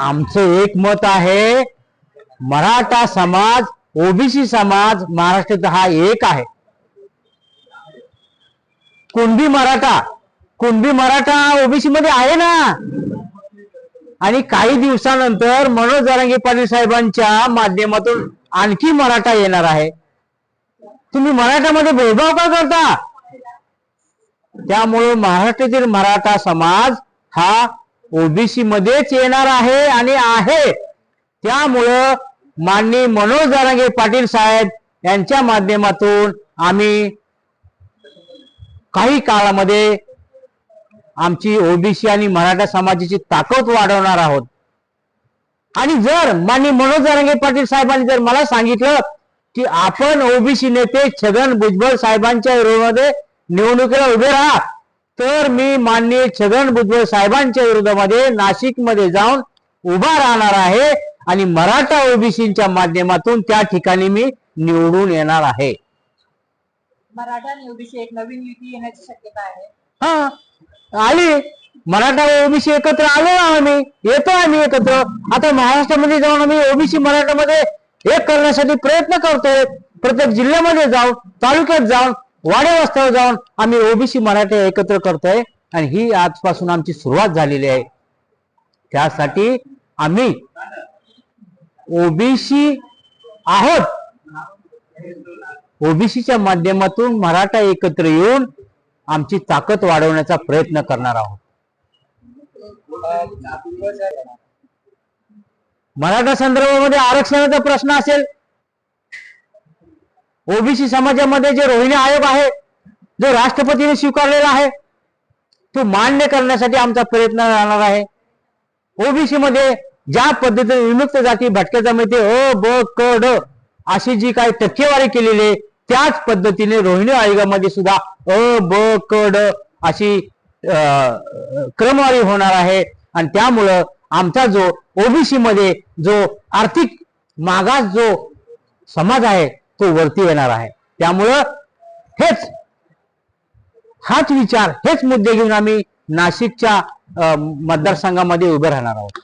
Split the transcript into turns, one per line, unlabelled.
आमचं एक मत आहे मराठा समाज ओबीसी समाज महाराष्ट्रात हा एक आहे. कुणबी मराठा कुणबी मराठा ओबीसी मध्ये आहे ना? आणि काही दिवसानंतर मनोज जरांगे पाटील साहेबांच्या माध्यमातून आणखी मराठा येणार आहे. तुम्ही मराठामध्ये भेदभाव का करता? त्यामुळे महाराष्ट्रातील मराठा समाज हा ओबीसी मध्येच येणार आहे आणि आहे. त्यामुळं माननीय मनोज दारांगे पाटील साहेब यांच्या माध्यमातून आम्ही काही काळामध्ये आमची ओबीसी आणि मराठा समाजाची ताकद वाढवणार आहोत. आणि जर माननीय मनोज दारांगे पाटील साहेबांनी जर मला सांगितलं की आपण ओबीसी नेते छगन भुजबळ साहेबांच्या विरोधामध्ये निवडणुकीला उभे राहा तर मी माननीय छगन भुजबळ साहेबांच्या विरोधामध्ये नाशिकमध्ये जाऊन उभा राहणार आहे आणि मराठा ओबीसीच्या माध्यमातून त्या ठिकाणी मी निवडून येणार आहे.
मराठा ओबीसी एक नवीन युती येण्याची शक्यता आहे.
हा आली. मराठा ओबीसी एकत्र आलो ना आम्ही. येतो आम्ही एकत्र. आता महाराष्ट्रामध्ये जाऊन आम्ही ओबीसी मराठामध्ये एक करण्यासाठी प्रयत्न करतोय. प्रत्येक जिल्ह्यामध्ये जाऊन तालुक्यात जाऊन वाड्या वस्त्यावर जाऊन आम्ही ओबीसी मराठी एकत्र करतोय आणि ही आजपासून आमची सुरुवात झालेली आहे. त्यासाठी आम्ही ओबीसी आहोत. ओबीसीच्या माध्यमातून मराठा एकत्र येऊन आमची ताकद वाढवण्याचा प्रयत्न करणार आहोत. मराठा संदर्भामध्ये आरक्षणाचा प्रश्न असेल ओबीसी समाजामध्ये जे रोहिणी आयोग आहे जो राष्ट्रपतीने स्वीकारलेला आहे तो मान्य करण्यासाठी आमचा प्रयत्न राहणार आहे. ओबीसी मध्ये ज्या पद्धतीने विमुक्त जाती भटक्या जमाती अ ब क ड अशी जी काही टक्केवारी केलेली आहे त्याच पद्धतीने रोहिणी आयोगामध्ये सुद्धा अ ब क ड अशी क्रमवारी होणार आहे. आणि त्यामुळं आमचा जो ओबीसी मध्ये जो आर्थिक मागास जो समाज आहे तो वरती येणार आहे. त्यामुळं हेच हाच विचार हेच मुद्दे घेऊन आम्ही नाशिकच्या मतदारसंघामध्ये उभे राहणार आहोत.